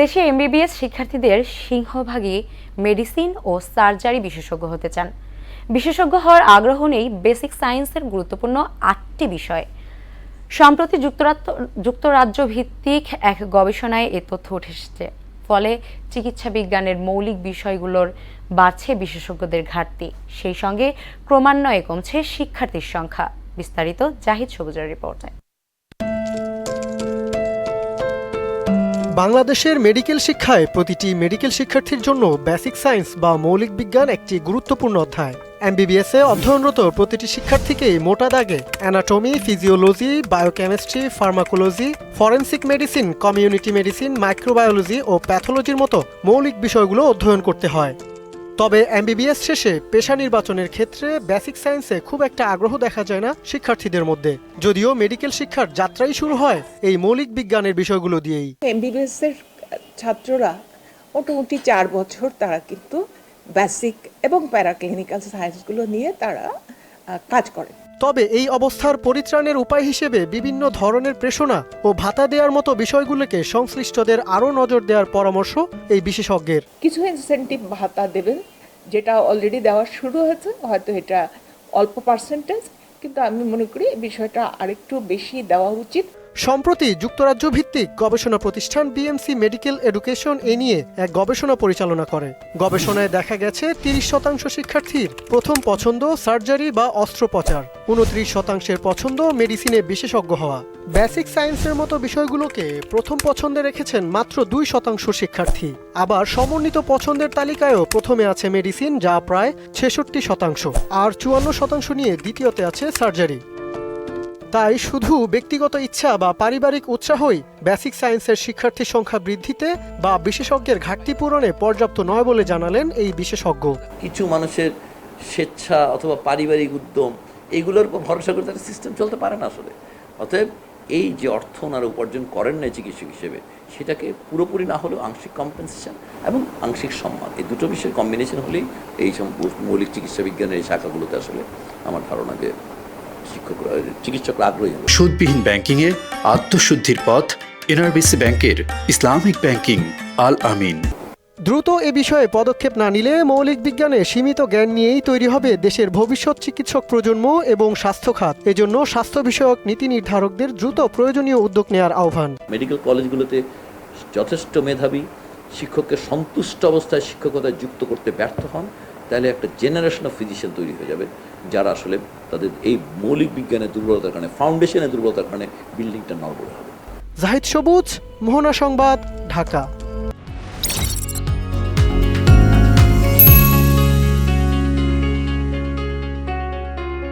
দেশে এমবিবিএস শিক্ষার্থীদের সিংহভাগই মেডিসিন ও সার্জারি বিশেষজ্ঞ হতে চান। বিশেষজ্ঞ হওয়ার আগ্রহ নেই বেসিক সায়েন্সের গুরুত্বপূর্ণ আটটি বিষয়। সম্প্রতি যুক্তরাজ্য যুক্তরাজ্য ভিত্তিক এক গবেষণায় এ তথ্য উঠে এসেছে ফলে চিকিৎসা বিজ্ঞানের মৌলিক বিষয়গুলোর বাড়ছে বিশেষজ্ঞদের ঘাটতি। সেই সঙ্গে ক্রমান্বয়ে কমছে শিক্ষার্থীর সংখ্যা। বিস্তারিত জাহিদ সবুজের রিপোর্টে। বাংলাদেশের মেডিকেল শিক্ষায় প্রতিটি মেডিকেল শিক্ষার্থীর জন্য বেসিক সায়েন্স বা মৌলিক বিজ্ঞান একটি গুরুত্বপূর্ণ অধ্যায়। এমবিবিএস এ অধ্যয়নরত প্রতিটি শিক্ষার্থীকেই মোটা দাগে anatomy physiology biochemistry pharmacology forensic medicine community medicine microbiology ও প্যাথোলজির মতো মৌলিক বিষয়গুলো অধ্যয়ন করতে হয়। তবে এমবিবিএস শেষে পেশা নির্বাচনের ক্ষেত্রে বেসিক সায়েন্সে খুব একটা আগ্রহ দেখা যায় না শিক্ষার্থীদের মধ্যে। যদিও মেডিকেল শিক্ষার যাত্রাই শুরু হয় এই মৌলিক বিজ্ঞানের বিষয়গুলো দিয়েই। এমবিবিএস এর ছাত্ররা মোটামুটি চার বছর তারা কিন্তু বেসিক এবং প্যারাক্লিনিক্যাল সায়েন্সগুলো নিয়ে তারা কাজ করে তবে এই অবস্থার পরিত্রাণের উপায় হিসেবে বিভিন্ন ধরনের প্রেষণা ও ভাতা দেওয়ার মতো বিষয়গুলোকে সংশ্লিষ্টদের আরও নজর দেওয়ার পরামর্শ এই বিশেষজ্ঞের। কিছু ইনসেন্টিভ ভাতা দেবেন, যেটা অলরেডি দেওয়া শুরু হয়েছে, হয়তো এটা অল্প পার্সেন্টেজ কিন্তু আমি মনে করি বিষয়টা আরেকটু বেশি দেওয়া উচিত। সম্প্রতি যুক্তরাজ্য ভিত্তিক গবেষণা প্রতিষ্ঠান বিএমসি মেডিকেল এডুকেশন এ নিয়ে এক গবেষণা পরিচালনা করে। গবেষণায় দেখা গেছে তিরিশ শতাংশ শিক্ষার্থীর প্রথম পছন্দ সার্জারি বা অস্ত্রোপচার। উনত্রিশ শতাংশের পছন্দ মেডিসিনে বিশেষজ্ঞ হওয়া। বেসিক সায়েন্সের মতো বিষয়গুলোকে প্রথম পছন্দে রেখেছেন মাত্র দুই শতাংশ শিক্ষার্থী। আবার সমন্বিত পছন্দের তালিকায়ও প্রথমে আছে মেডিসিন যা প্রায় ছেষট্টি শতাংশ। আর চুয়ান্ন শতাংশ নিয়ে দ্বিতীয়তে আছে সার্জারি। তাই শুধু ব্যক্তিগত ইচ্ছা বা পারিবারিক উৎসাহই বেসিক সায়েন্সের শিক্ষার্থী সংখ্যা বৃদ্ধিতে বা বিশেষজ্ঞের ঘাটতি পূরণে পর্যাপ্ত নয় বলে জানালেন এই বিশেষজ্ঞ। কিছু মানুষের স্বেচ্ছা অথবা পারিবারিক উদ্যম এইগুলোর উপর ভরসা করে তার সিস্টেম চলতে পারে না আসলে। অতএব এই যে অর্থ ওনারা উপার্জন করেন না চিকিৎসক হিসেবে, সেটাকে পুরোপুরি না হলেও আংশিক কম্পেনসেশন এবং আংশিক সম্মান। এই দুটো বিষয়ের কম্বিনেশন হলেই এই মৌলিক চিকিৎসা বিজ্ঞানের এই শাখাগুলোতে আসলে আমার ধারণা যে চিকিৎসকরা আগ্রহী সুদবিহীন ব্যাংকিংয়ে আত্মশুদ্ধির পথ এনআরবিসি ব্যাংকের ইসলামিক ব্যাংকিং আল আমিন। দ্রুত এ বিষয়ে পদক্ষেপ না নিলে মৌলিক বিজ্ঞানে সীমিত জ্ঞান নিয়েই তৈরি হবে দেশের ভবিষ্যৎ চিকিৎসক প্রজন্ম এবং স্বাস্থ্য খাত। এজন্য স্বাস্থ্য বিষয়ক নীতি নির্ধারকদের দ্রুত প্রয়োজনীয় উদ্যোগ নেওয়ার আহ্বান। মেডিকেল কলেজগুলোতে যথেষ্ট মেধাবী শিক্ষককে সন্তুষ্ট অবস্থায় শিক্ষকতায় যুক্ত করতে ব্যর্থ হন। তাহলে একটা জেনারেশন অফ ফিজিশিয়ান তৈরি হয়ে যাবে, যারা আসলে তাদের এই মৌলিক বিজ্ঞানের দুর্বলতার কারণে ফাউন্ডেশনের দুর্বলতার কারণে বিল্ডিংটা নড়বড়ে হবে। জাহিদ সবুজ, মোহনা সংবাদ, ঢাকা।